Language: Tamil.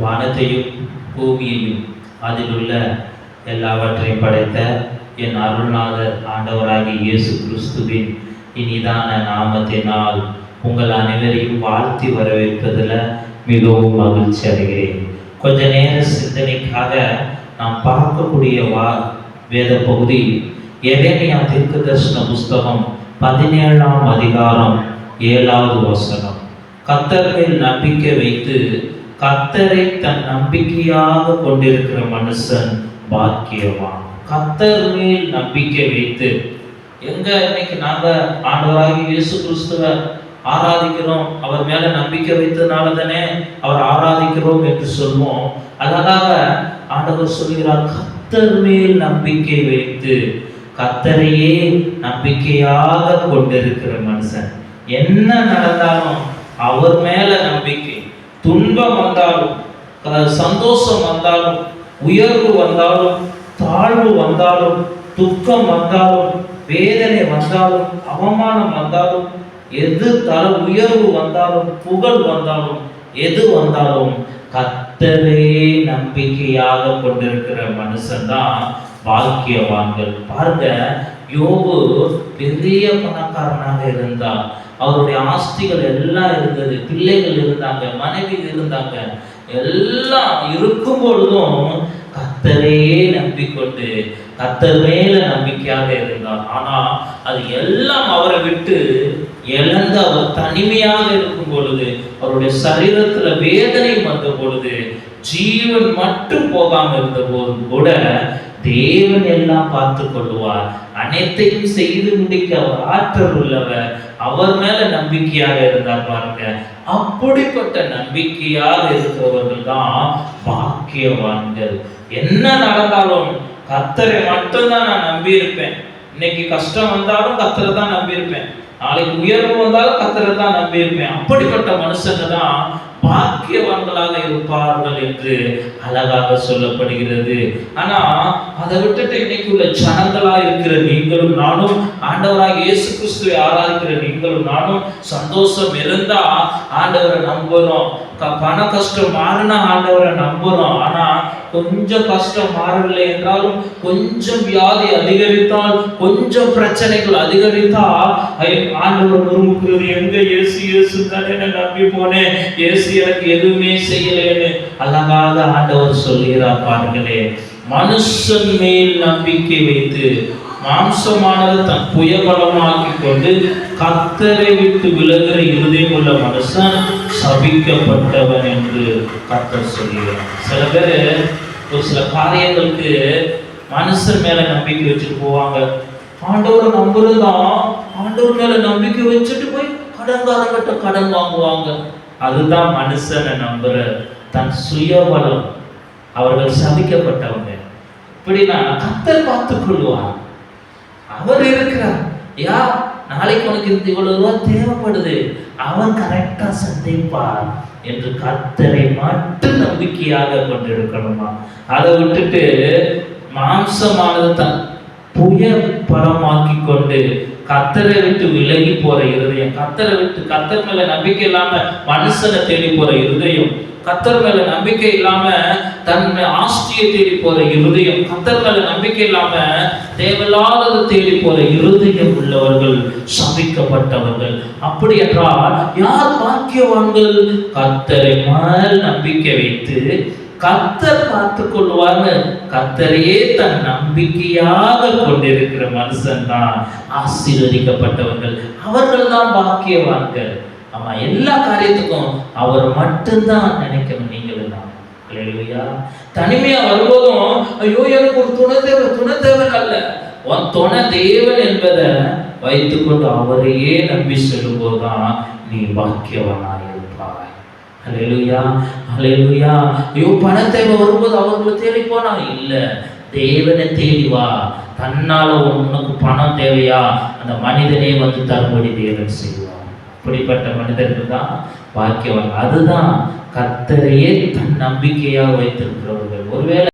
வானத்தையும் பூமியையும் அதிலுள்ள எல்லாவற்றையும் படைத்த என் அருள்நாதர் ஆண்டவராகிய இயேசு கிறிஸ்துவின் இனிதான நாமத்தினால் உங்கள் அனைவரையும் வாழ்த்தி வரவேற்பதில் மிகவும் மகிழ்ச்சி அடைகிறேன். கொஞ்ச நேர சிந்தனைக்காக நாம் பார்க்கக்கூடிய வா வேத பகுதி எரேமியா தீர்க்கதர்சன புஸ்தகம் பதினேழாம் அதிகாரம் ஏழாவது வசனம். கத்தர்கள் நம்பிக்கை வைத்து கத்தரை தன் நம்பிக்கையாக கொண்டிருக்கிற மனுஷன் பாக்கியவான். கத்தர் மேல் நம்பிக்கை வைத்து எங்க இன்னைக்கு நாங்க ஆண்டவராகி இயேசு கிறிஸ்துவ ஆராதிக்கிறோம் அவர் மேல நம்பிக்கை வைத்ததுனால தானே அவர் ஆராதிக்கிறோம் என்று சொல்வோம். அதனால ஆண்டவர் சொல்கிறார் கத்தர் மேல் நம்பிக்கை வைத்து கத்தரையே நம்பிக்கையாக கொண்டிருக்கிற மனுஷன். என்ன நடந்தாலும் அவர் மேல நம்பிக்கை. துன்பம் வந்தாலும் சந்தோஷம் வந்தாலும் உயர்வு வந்தாலும் தாழ்வு வந்தாலும் துக்கம் வந்தாலும் வேதனை வந்தாலும் அவமானம் வந்தாலும் எது தர உயர்வு வந்தாலும் புகழ் வந்தாலும் எது வந்தாலும் கத்தரே நம்பிக்கையாக கொண்டிருக்கிற மனுஷன்தான் பாக்கியவான்கள் பாருங்க யோபு பெரிய பணக்காரனாக இருந்தார் அவருடைய ஆஸ்திகள் எல்லாம் இருந்தது பிள்ளைகள் இருந்தாங்க மனைவி இருந்தாங்க. எல்லாம் இருக்கும் பொழுதும் கத்தரையே நம்பிக்கொண்டு கத்தர் மேல நம்பிக்கையாக இருந்தார். ஆனா அது எல்லாம் அவரை விட்டு இழந்து அவர் தனிமையாக இருக்கும் பொழுது அவருடைய சரீரத்துல வேதனை வந்த பொழுது ஜீவன் மட்டும் போகாம இருந்த போது கூட தேவன் எல்லாம் பார்த்து கொள்வார் அனைத்தையும் செய்து முடிக்க அவர் ஆற்றல் உள்ளவர். அவர் மேல நம்பிக்கையாக இருந்தார் பாருங்க. அப்படிப்பட்ட நம்பிக்கையாக இருக்கிறவர்கள் தான் பாக்கியவான்கள். என்ன நடந்தாலும் கத்தரை மட்டும்தான் நான் நம்பி இருப்பேன் இன்னைக்கு கஷ்டம் வந்தாலும் கத்தரை தான் நம்பி இருப்பேன் நாளைக்கு உயர்வு வந்தாலும் கத்தரை தான் நம்பி இருப்பேன் அப்படிப்பட்ட மனுஷங்க தான் பாக்கியவான்களாக இருப்பார்கள் என்று அழகாக சொல்லப்படுகிறது. ஆனா அதை விட்டுட்டு இன்னைக்கு உள்ள ஜனங்களா இருக்கிற நீங்களும் நானும் ஆண்டவராக இயேசு கிறிஸ்துவை ஆராதிக்கிற நீங்களும் நானும் சந்தோஷம் இருந்தா ஆண்டவரை நம்புறோம். க- பண கஷ்டம் மாறினா ஆண்டவரை நம்புறோம். ஆனா கொஞ்சம் கஷ்டம் மாறவில்லை என்றாலும் கொஞ்சம் வியாதி அதிகரித்தால் கொஞ்சம் பிரச்சனைகள் அதிகரித்தால் ஆண்டவர் முறுமுக்குறது எங்க இயேசு இயேசு தானே நான் நம்பி போனேன் இயேசு எனக்கு எதுவுமே செய்யலைன்னு அழகாக ஆண்டவர் சொல்லுகிறார் பாருங்களே. மனுஷன் மேல் நம்பிக்கை வைத்து மாம்சமானது தன் புயபலமாக்கி கொண்டு கத்தரை விட்டு விலகிற இருதயம் உள்ள மனுஷன் சபிக்கப்பட்டவன் என்று கத்தர் சொல்கிறார். சில பேர் ஒரு சில காரியங்களுக்கு மனுஷன் மேல நம்பிக்கை வச்சுட்டு போவாங்க. ஆண்டவரை நம்புறதுதான். ஆண்டவர் மேல நம்பிக்கை வச்சுட்டு போய் கடன்காரங்கிட்ட கடன் வாங்குவாங்க. அதுதான் மனுஷனை நம்புற தன் சுயபலம். அவர்கள் சபிக்கப்பட்டவங்க. இப்படின்னா கத்தர் பார்த்துக் கொள்வார் அவர் இருக்கிறார். யா நாளைக்கு உனக்கு இந்த இவ்வளவு ரூபா தேவைப்படுது. அவன் கரெக்டா சந்திப்பார் என்று கத்தரை மட்டும் நம்பிக்கையாக கொண்டிருக்கணுமா? அதை விட்டுட்டு மாம்சமானது தன் புய பலமாக்கி கொண்டு கத்தரை விட்டு விலகி போற இருதயம் கத்தரை விட்டு கத்தர் மேல நம்பிக்கை இல்லாம மனுஷனை தேடி போற இருதயம் கத்தர் மேல நம்பிக்கை இல்லாம தன் ஆஸ்தியை தேடி போற இருதயம் கத்தர் மேல நம்பிக்கை இல்லாம தேவையில்லாதது தேடி போற இருதயம் உள்ளவர்கள் சபிக்கப்பட்டவர்கள். அப்படி என்றால் யார் பாக்கியவான்கள்? கத்தரை மேல் நம்பிக்கை வைத்து கத்தர் பார்த்து கொள்வார்னு கத்தரையே தன் நம்பிக்கையாக கொண்டிருக்கிற மனுஷன் தான் ஆசீர்வதிக்கப்பட்டவர்கள். அவர்கள் தான் பாக்கியவான்கள். ஆமா எல்லா காரியத்துக்கும் அவர் மட்டும்தான் நினைக்கணும் நீங்களும் தான் அல்லேலூயா தனிமையா வரும்போதும் ஐயோ எனக்கு ஒரு துணை தேவை துணை தேவை அல்ல. உன் துணை தேவன் என்பதை வைத்துக்கொண்டு அவரையே நம்பி செல்லும்போதுதான் நீ பாக்கியவனாய் இருப்பாய். அலையலுயா அலையலுயா ஐயோ பண தேவை வரும்போது அவர்களை தேடி போனா? இல்லை. தேவனை தேடி வா. தன்னால உனக்கு பணம் தேவையா? அந்த மனிதனே வந்து தரும்படி தேவன் செய்வான் அப்படிப்பட்ட மனிதர்கள் தான் பாக்கியவான். அதுதான் கத்தரையே தன் நம்பிக்கையாக வைத்திருக்கிறவர்கள். ஒருவேளை